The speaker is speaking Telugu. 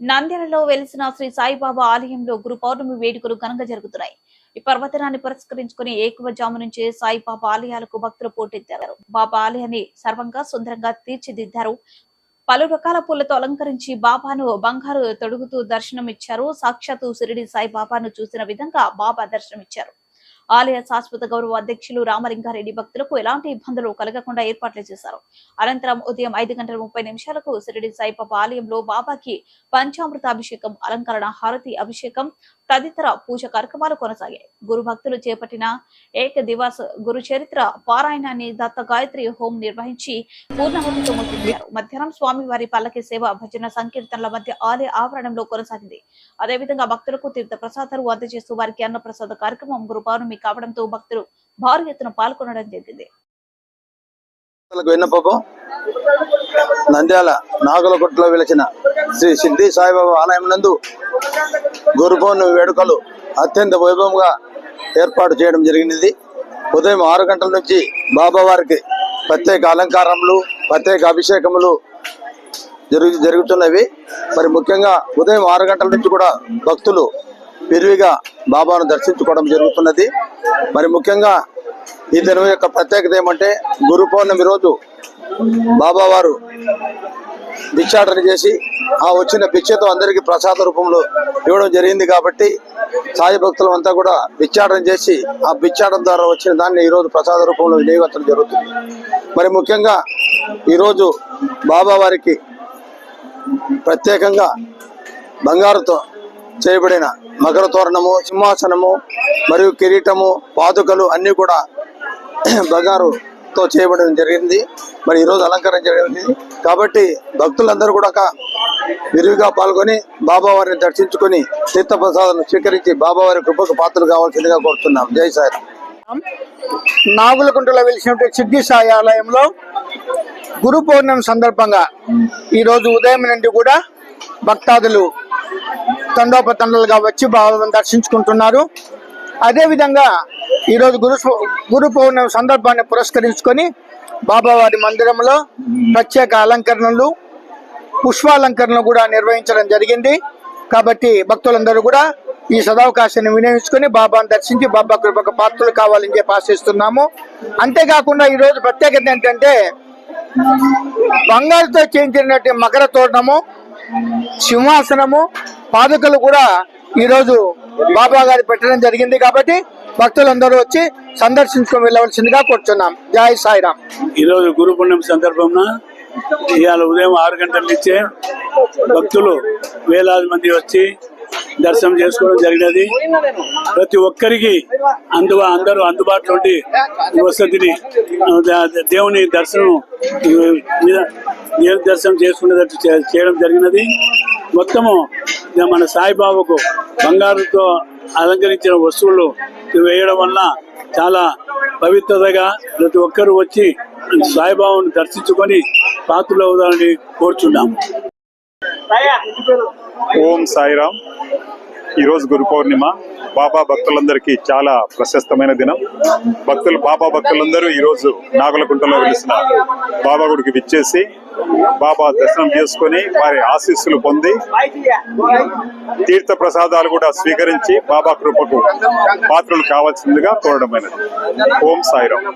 నంద్యాలలో వెలిసిన శ్రీ సాయిబాబా ఆలయంలో గురు పౌర్ణమి వేడుకలు ఘనంగా జరుగుతున్నాయి. ఈ పర్వదినాన్ని పురస్కరించుకుని ఏకవజాము నుంచే సాయిబాబా ఆలయాలకు భక్తులు పోటెత్తారు. బాబా ఆలయాన్ని సర్వంగా సుందరంగా తీర్చిదిద్దారు. పలు రకాల పూలతో అలంకరించి బాబాను బంగారు తొడుగుతూ దర్శనమిచ్చారు. సాక్షాత్తు సిరిడి సాయి బాబాను చూసిన విధంగా బాబా దర్శనమిచ్చారు. ఆలయ శాశ్వత గౌరవ అధ్యక్షులు రామలింగారెడ్డి భక్తులకు ఎలాంటి ఇబ్బందులు కలగకుండా ఏర్పాట్లు చేశారు. అనంతరం ఉదయం ఐదు గంటల ముప్పై నిమిషాలకు సిరిడి సాయిబాబా ఆలయంలో బాబాకి పంచామృత అభిషేకం అలంకరణ హారతి అభిషేకం తదితర పూజ కార్యక్రమాలు కొనసాగాయి. గురు భక్తులు చేపట్టిన ఏక దివాస్ గురు చరిత్ర పారాయణాన్ని దత్త గాయత్రి హోం నిర్వహించి పూర్ణాహుతితో ముగించారు మధ్యాహ్నం స్వామివారి పల్లకి సేవ భజన సంకీర్తనల మధ్య ఆలయ ఆవరణంలో కొనసాగింది. అదేవిధంగా భక్తులకు తీర్థ ప్రసాదాలు అందజేస్తూ వారికి అన్న ప్రసాద కార్యక్రమం గురు పౌర్ణమి కావడంతో భక్తులు భారీ ఎత్తున పాల్గొనడం జరిగింది. విన్నపం నంద్యాల నాగులగుట్లో విలచిన శ్రీ సిద్ధి సాయిబాబా ఆలయం నందు గురుపౌర్ణమి వేడుకలు అత్యంత వైభవంగా ఏర్పాటు చేయడం జరిగినది. ఉదయం ఆరు గంటల నుంచి బాబా వారికి ప్రత్యేక అలంకారములు ప్రత్యేక అభిషేకములు జరుగు జరుగుతున్నవి. మరి ముఖ్యంగా ఉదయం ఆరు గంటల నుంచి కూడా భక్తులు విరివిగా బాబాను దర్శించుకోవడం జరుగుతున్నది. మరి ముఖ్యంగా ఈ దినం యొక్క ప్రత్యేకత ఏమంటే గురు పౌర్ణమి రోజు బాబా వారు భిక్షాటన చేసి ఆ వచ్చిన భిక్షతో అందరికీ ప్రసాద రూపంలో ఇవ్వడం జరిగింది కాబట్టి సాయి భక్తులు అంతా కూడా భిక్షాటన చేసి ఆ భిక్షాటన ద్వారా వచ్చిన దాన్ని ఈరోజు ప్రసాద రూపంలో వినియోగించడం జరుగుతుంది. మరి ముఖ్యంగా ఈరోజు బాబా వారికి ప్రత్యేకంగా బంగారుతో చేయబడిన మకర తోరణము సింహాసనము మరియు కిరీటము పాదుకలు అన్నీ కూడా బంగారుతో చేయబడడం జరిగింది. మరి ఈరోజు అలంకరణ జరిగింది. కాబట్టి భక్తులందరూ కూడా ఒక విరివిగా పాల్గొని బాబావారిని దర్శించుకుని దర్శించుకొని స్వీకరించి బాబావారి కృపకు పాత్రలు కావాల్సిందిగా కోరుతున్నాం. జై సాయి నాగులకుంటలో వెలిసినటువంటి సిద్ధి సాయి ఆలయంలో గురు పౌర్ణమి సందర్భంగా ఈరోజు ఉదయం నుండి కూడా భక్తాదులు తండోపతండలుగా వచ్చి బాబాను దర్శించుకుంటున్నారు. అదేవిధంగా ఈరోజు గురు గురు పౌర్ణమి సందర్భాన్ని పురస్కరించుకొని బాబావారి మందిరంలో ప్రత్యేక అలంకరణలు పుష్పాలంకరణలు కూడా నిర్వహించడం జరిగింది. కాబట్టి భక్తులందరూ కూడా ఈ సదావకాశాన్ని వినియోగించుకొని బాబాను దర్శించి బాబా కృపకు పాత్రలు కావాలని చెప్పి ఆశిస్తున్నాము. అంతేకాకుండా ఈరోజు ప్రత్యేకత ఏంటంటే బంగారుతో చేయించినటువంటి మకర తోరణము సింహాసనము పాదుకలు కూడా ఈరోజు బాబా గారి పెట్టడం జరిగింది కాబట్టి భక్తులందరూ వచ్చి సందర్శించుకొని వెళ్ళవలసిందిగా కూర్చున్నాం. జై సాయిరామ్. ఈరోజు గురు పుణ్యం సందర్భంలో ఇవాళ ఉదయం ఆరు గంటల నుంచే భక్తులు వేలాది మంది వచ్చి దర్శనం చేసుకోవడం జరిగినది. ప్రతి ఒక్కరికి అందు అందరూ అందుబాటులో ఉండి వసతిని దేవుని దర్శనం మీద- దేవుని దర్శనం చేసుకునేటట్టు చేయడం జరిగినది. మొత్తము మన సాయిబాబాకు బంగారుతో అలంకరించిన వస్తువులు వేయడం వల్ల చాలా పవిత్రతగా ప్రతి ఒక్కరూ వచ్చి సాయిబాబాను దర్శించుకొని పాత్రలు అవుదామని కోరుచున్నాము. ఓం సాయిరామ్. ఈరోజు గురు పౌర్ణిమ. బాబా భక్తులందరికీ చాలా ప్రశస్తమైన దినం. భక్తులు బాబా భక్తులందరూ ఈరోజు నాగులకుంటలో వెలిసిన బాబా గుడికి విచ్చేసి బాబా దర్శనం చేసుకొని వారి ఆశీస్సులు పొంది తీర్థ ప్రసాదాలు కూడా స్వీకరించి బాబా కృపకు పాత్రలు కావాల్సిందిగా కోరడమైనది. ఓం సాయిరామ్.